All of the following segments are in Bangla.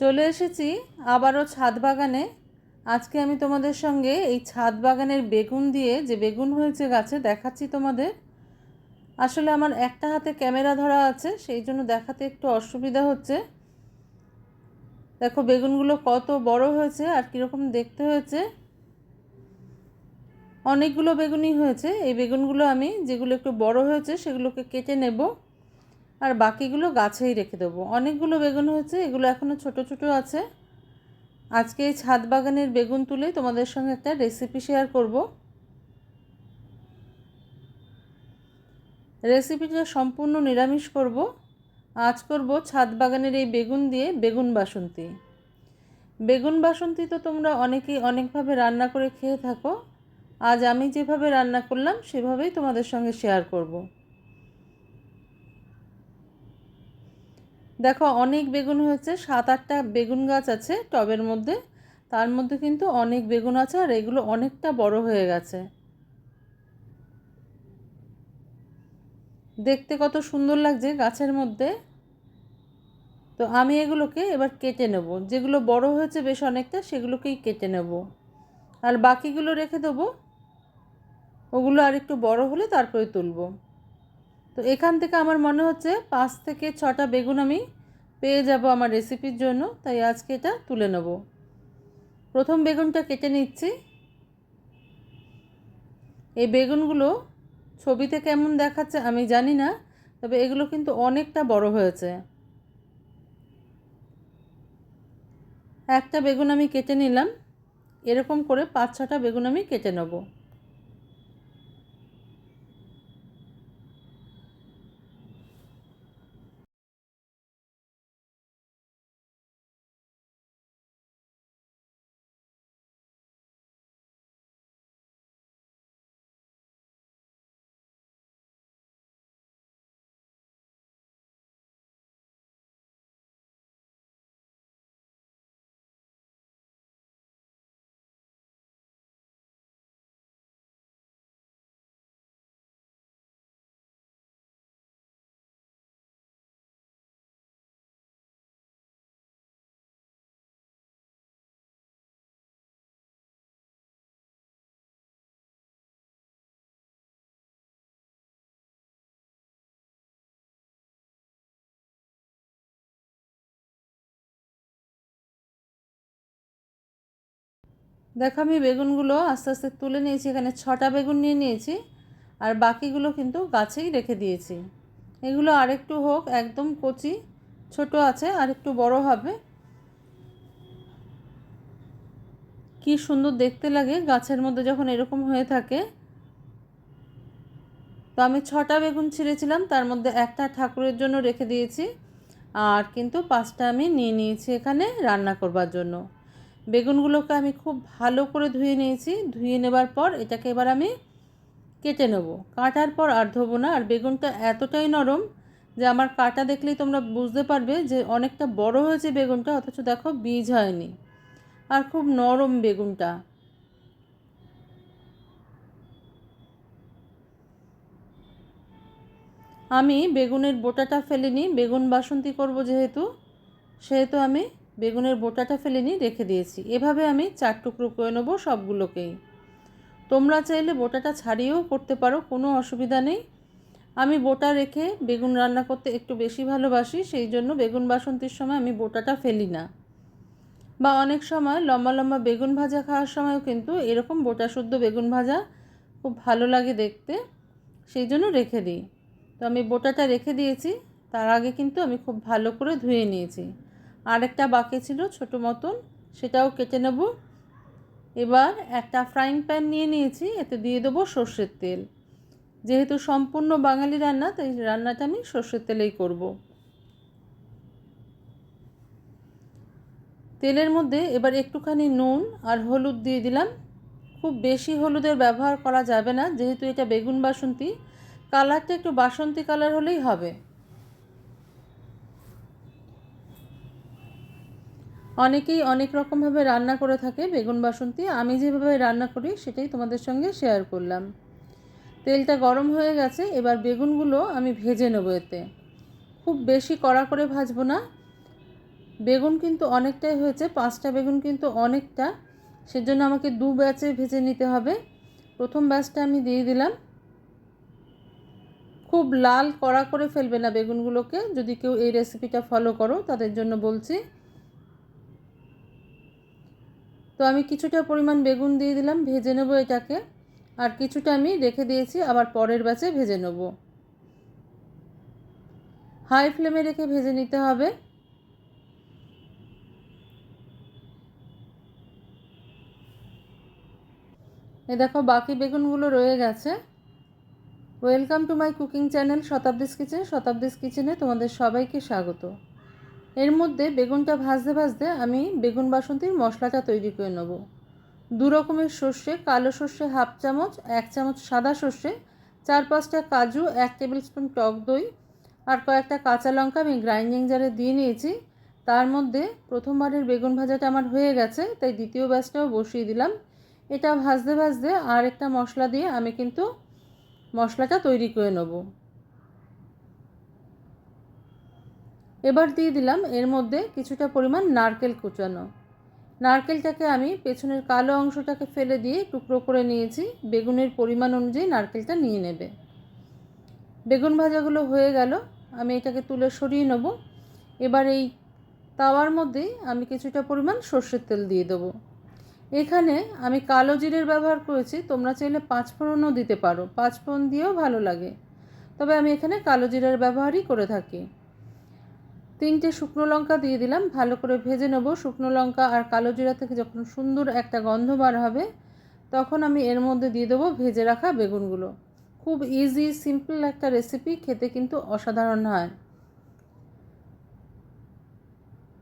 চলে এসেছি আবারও ছাদ বাগানে। আজকে আমি তোমাদের সঙ্গে এই ছাদ বাগানের বেগুন দিয়ে যে বেগুন হয়েছে গাছে দেখাচ্ছি তোমাদের। আসলে আমার একটা হাতে ক্যামেরা ধরা আছে, সেই জন্য দেখাতে একটু অসুবিধা হচ্ছে। দেখো বেগুনগুলো কত বড় হয়েছে আর কীরকম দেখতে হয়েছে। অনেকগুলো বেগুনই হয়েছে। এই বেগুনগুলো আমি যেগুলো একটু বড় হয়েছে সেগুলোকে কেটে নেব। আর বাকিগুলো গাছেই রেখে দেবো। অনেকগুলো বেগুন হয়েছে, এগুলো এখনও ছোট ছোট আছে। আজকে এই ছাদ বাগানের বেগুন তুলে তোমাদের সঙ্গে একটা রেসিপি শেয়ার করব। রেসিপিটা সম্পূর্ণ নিরামিষ করব। আজ করব ছাদ বাগানের এই বেগুন দিয়ে বেগুন বাসন্তী। বেগুন বাসন্তী তো তোমরা অনেকেই অনেকভাবে রান্না করে খেয়ে থাকো। আজ আমি যেভাবে রান্না করলাম, সেভাবেই তোমাদের সঙ্গে শেয়ার করব। দেখো, অনেক বেগুন হয়েছে, সাত আটটা বেগুন গাছ আছে টবের মধ্যে। তার মধ্যে কিন্তু অনেক বেগুন আছে আর এগুলো অনেকটা বড় হয়ে গেছে। দেখতে কত সুন্দর লাগছে গাছের মধ্যে। তো আমি এগুলোকে এবার কেটে নেব। যেগুলো বড় হয়েছে বেশ অনেকটা, সেগুলোকেই কেটে নেব। আর বাকিগুলো রেখে দেবো। ওগুলো আর একটু বড় হলে তারপরে তুলব। তো এখান থেকে আমার মনে হচ্ছে পাঁচ থেকে ছটা বেগুন আমি পেয়ে যাব আমার রেসিপির জন্য, তাই আজকে এটা তুলে নেব। প্রথম বেগুনটা কেটে নিচ্ছি। এই বেগুনগুলো ছবিতে কেমন দেখাচ্ছে আমি জানি না, তবে এগুলো কিন্তু অনেকটা বড় হয়েছে। একটা বেগুন আমি কেটে নিলাম, এরকম করে পাঁচ ছটা বেগুন আমি কেটে নেব। দেখো আমি বেগুনগুলো আস্তে আস্তে তুলে নিয়েছি, এখানে ছটা বেগুন নিয়ে নিয়েছি, আর বাকিগুলো কিন্তু গাছেই রেখে দিয়েছি। এগুলো আরেকটু হোক, একদম কচি, ছোট আছে, আর একটু বড় হবে। কি সুন্দর দেখতে লাগে, গাছের মধ্যে যখন এরকম হয়ে থাকে। তো আমি ছটা বেগুন ছিঁড়েছিলাম, তার মধ্যে একটা ঠাকুরের জন্য রেখে দিয়েছি, আর কিন্তু পাঁচটা আমি নিয়ে নিয়েছি এখানে রান্না করবার জন্য। বেগুনগুলোকে আমি খুব ভালো করে ধুয়ে নিয়েছি। ধুয়ে নেবার পর এটাকে এবার আমি কেটে নেব। কাটার পর আর ধোবো না। আর বেগুনটা এতটাই নরম যে আমার কাটা দেখলেই তোমরা বুঝতে পারবে যে অনেকটা বড় হয়েছে বেগুনটা, অথচ দেখো বীজ হয়নি। আর খুব নরম বেগুনটা। আমি বেগুনের বোটাটা ফেলিনি বেগুন বাসন্তী করব যেহেতু, সেহেতু আমি বেগুনের বোটাটা ফেলে নিয়ে রেখে দিয়েছি। এভাবে আমি চার টুকরো করে নেব সবগুলোকেই। তোমরা চাইলে বোটাটা ছাড়িয়েও করতে পারো, কোনো অসুবিধা নেই। আমি বোটা রেখে বেগুন রান্না করতে একটু বেশি ভালোবাসি, সেই জন্য বেগুন বাসন্তীর সময় আমি বোটাটা ফেলি না। বা অনেক সময় লম্বা লম্বা বেগুন ভাজা খাওয়ার সময়ও কিন্তু এরকম বোটা শুদ্ধ বেগুন ভাজা খুব ভালো লাগে দেখতে, সেই জন্য রেখে দিই। তো আমি বোটাটা রেখে দিয়েছি, তার আগে কিন্তু আমি খুব ভালো করে ধুয়ে নিয়েছি। আরেকটা বাকি ছিল, ছোট মতন। সেটাও কেটে নেব। এবার একটা ফ্রাইং প্যান নিয়ে নিয়েছি, এতে দিয়ে দেবো সর্ষের তেল। যেহেতু সম্পূর্ণ বাঙালি রান্না, তাই রান্নাটা আমি সর্ষের তেলেই করব। তেলের মধ্যে এবার একটুখানি নুন আর হলুদ দিয়ে দিলাম। খুব বেশি হলুদের ব্যবহার করা যাবে না, যেহেতু এটা বেগুন বাসন্তী। কালারটা একটু বাসন্তী কালার হলেই হবে। অনেকেই অনেক রকমভাবে রান্না করে থাকে, বেগুন বাসন্তী। আমি যেভাবে রান্না করি, সেটাই তোমাদের সঙ্গে শেয়ার করলাম। তেলটা গরম হয়ে গেছে, এবার বেগুনগুলো আমি ভেজে নেব এতে। খুব বেশি কড়া করে ভাজবো না। বেগুন কিন্তু অনেকটাই হয়েছে, পাঁচটা বেগুন কিন্তু অনেকটা। সেজন্য আমাকে দু ব্যাচে ভেজে নিতে হবে। প্রথম ব্যাচটা আমি দিয়ে দিলাম। খুব লাল কড়া করে ফেলবে না বেগুনগুলোকে। যদি কেউ এই রেসিপিটা ফলো করো, তাদের জন্য বলছি। তো আমি কিছুটা পরিমাণ বেগুন দিয়ে দিলাম, ভেজে নেব এটাকে। আর কিছুটা আমি রেখে দিয়েছি, আবার পরের ব্যাচে ভেজে নেব। হাই ফ্লেমে রেখে ভেজে নিতে হবে। এ দেখো, বাকি বেগুনগুলো রয়ে গেছে। Welcome to my cooking channel Shatabdi's kitchen Shatabdi's কিচেনে তোমাদের সবাইকে স্বাগত। এর মধ্যে বেগুনটা ভাজতে ভাজতে আমি বেগুন বাসন্তীর মশলাটা তৈরি করে নেব। দু রকমের সর্ষে, কালো সর্ষে হাফ চামচ, এক চামচ সাদা সর্ষে, চার পাঁচটা কাজু, এক টেবিল স্পুন টক দই আর কয়েকটা কাঁচা লঙ্কা আমি গ্রাইন্ডিং জারে দিয়ে নিয়েছি। তার মধ্যে প্রথমবারের বেগুন ভাজাটা আমার হয়ে গেছে, তাই দ্বিতীয় ব্যাচটাও বসিয়ে দিলাম। এটা ভাজতে ভাজতে আর একটা মশলা দিয়ে আমি কিন্তু মশলাটা তৈরি করে নেব। এবার দিয়ে দিলাম এর মধ্যে কিছুটা পরিমাণ নারকেল কুচানো। নারকেলটাকে আমি পেছনের কালো অংশটাকে ফেলে দিয়ে টুকরো করে নিয়েছি, বেগুনের পরিমাণ অনুযায়ী নারকেলটা নিয়ে নেবে। বেগুন ভাজাগুলো হয়ে গেল, আমি এটাকে তুলে সরিয়ে নেব। এবার এই তাওয়ার মধ্যেই আমি কিছুটা পরিমাণ সর্ষের তেল দিয়ে দেবো। এখানে আমি কালো জিরের ব্যবহার করেছি, তোমরা চাইলে পাঁচ ফোড়নও দিতে পারো পাঁচ ফোড়ন দিয়েও ভালো লাগে। তবে আমি এখানে কালো জিরের ব্যবহারই করে থাকি। তিনটে শুকনো লঙ্কা দিয়ে দিলাম। ভালো করে ভেজে নেব। শুকনো লঙ্কা আর কালো জিরা থেকে যখন সুন্দর একটা গন্ধ বার হবে, তখন আমি এর মধ্যে দিয়ে দেবো ভেজে রাখা বেগুনগুলো। খুব ইজি সিম্পল একটা রেসিপি খেতে কিন্তু অসাধারণ হয়।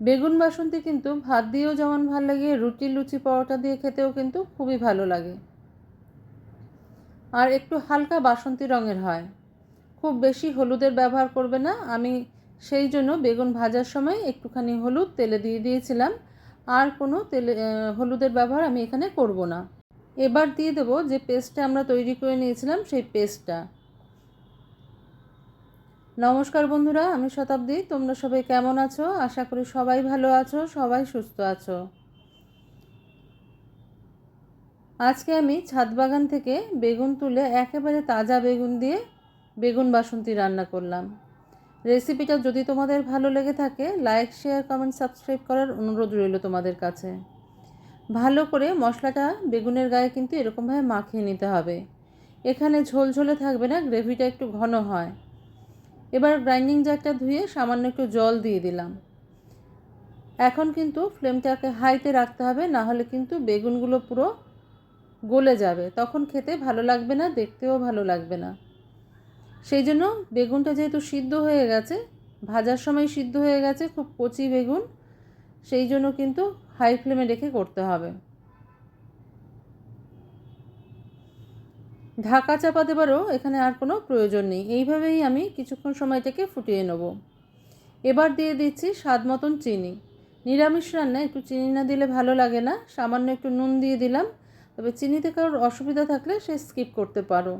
বেগুন বাসন্তী কিন্তু ভাত দিয়েও যেমন ভালো লাগে রুটি লুচি পরোটা দিয়ে খেতেও কিন্তু খুবই ভালো লাগে। আর একটু হালকা বাসন্তী রঙের হয়। খুব বেশি হলুদের ব্যবহার করবে না। আমি সেই জন্য বেগুন ভাজার সময় একটুখানি হলুদ তেলে দিয়ে দিয়েছিলাম। আর কোনো তেলে হলুদের ব্যবহার আমি এখানে করব না। এবার দিয়ে দেবো যে পেস্টটা আমরা তৈরি করে নিয়েছিলাম সেই পেস্টটা। নমস্কার বন্ধুরা, আমি শতাব্দী। তোমরা সবাই কেমন আছো? আশা করি সবাই ভালো আছো, সবাই সুস্থ আছো। আজকে আমি ছাদ বাগান থেকে বেগুন তুলে একেবারে তাজা বেগুন দিয়ে বেগুন বাসন্তী রান্না করলাম। রেসিপিটা যদি তোমাদের ভালো লেগে থাকে লাইক শেয়ার কমেন্ট সাবস্ক্রাইব করার অনুরোধ রইল তোমাদের কাছে। ভালো করে মশলাটা বেগুনের গায়ে কিন্তু এরকমভাবে মাখিয়ে নিতে হবে। এখানে ঝোলঝোলে থাকবে না, গ্রেভিটা একটু ঘন হয়। এবার গ্রাইন্ডিং জারটা ধুয়ে সামান্য একটু জল দিয়ে দিলাম। এখন কিন্তু ফ্লেমটাকে হাইতে রাখতে হবে, না হলে কিন্তু বেগুনগুলো পুরো গলে যাবে। তখন খেতে ভালো লাগবে না, দেখতেও ভালো লাগবে না। সেই জন্য বেগুনটা যেহেতু সিদ্ধ হয়ে গেছে, ভাজার সময় সিদ্ধ হয়ে গেছে, খুব কচি বেগুন, সেই জন্য কিন্তু হাই ফ্লেমে রেখে করতে হবে। ঢাকা চাপা দেবারও এখানে আর কোনো প্রয়োজন নেই। এইভাবেই আমি কিছুক্ষণ সময়টাকে ফুটিয়ে নেব। এবার দিয়ে দিচ্ছি স্বাদ মতন চিনি। নিরামিষ রান্না একটু চিনি না দিলে ভালো লাগে না, সামান্য একটু নুন দিয়ে দিলাম, তবে চিনিতে কারোর অসুবিধা থাকলে সে স্কিপ করতে পারো।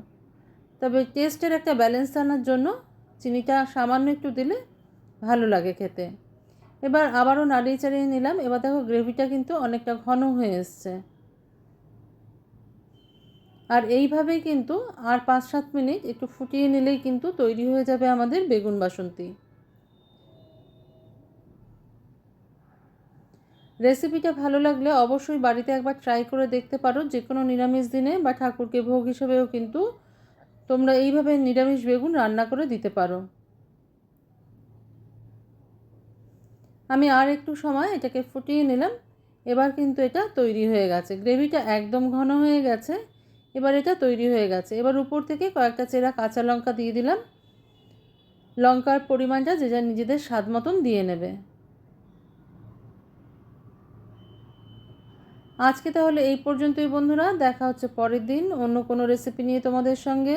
তবে টেস্টের একটা ব্যালেন্স আনার জন্য চিনিটা সামান্য একটু দিলে ভালো লাগে খেতে। এবার আবারও নাড়িয়ে চাড়িয়ে নিলাম। এবার দেখো গ্রেভিটা কিন্তু অনেকটা ঘন হয়ে এসছে। আর এইভাবেই কিন্তু আর পাঁচ সাত মিনিট একটু ফুটিয়ে নিলেই কিন্তু তৈরি হয়ে যাবে আমাদের বেগুন বাসন্তী। রেসিপিটা ভালো লাগলে অবশ্যই বাড়িতে একবার ট্রাই করে দেখতে পারো। যে কোনো নিরামিষ দিনে বা ঠাকুরকে ভোগ হিসেবেও কিন্তু তোমরা এইভাবে নিরামিষ বেগুন রান্না করে দিতে পারো। আমি আর একটু সময় এটাকে ফুটিয়ে নিলাম। এবার কিন্তু এটা তৈরি হয়ে গেছে। গ্রেভিটা একদম ঘন হয়ে গেছে। এবার এটা তৈরি হয়ে গেছে। এবার উপর থেকে কয়েকটা চেরা কাঁচা লঙ্কা দিয়ে দিলাম। লঙ্কার পরিমাণটা যে যা নিজেদের স্বাদ মতন দিয়ে নেবে। আজকে তাহলে এই পর্যন্তই বন্ধুরা। দেখা হচ্ছে পরের দিন। অন্য কোনো রেসিপি নিয়ে তোমাদের সঙ্গে।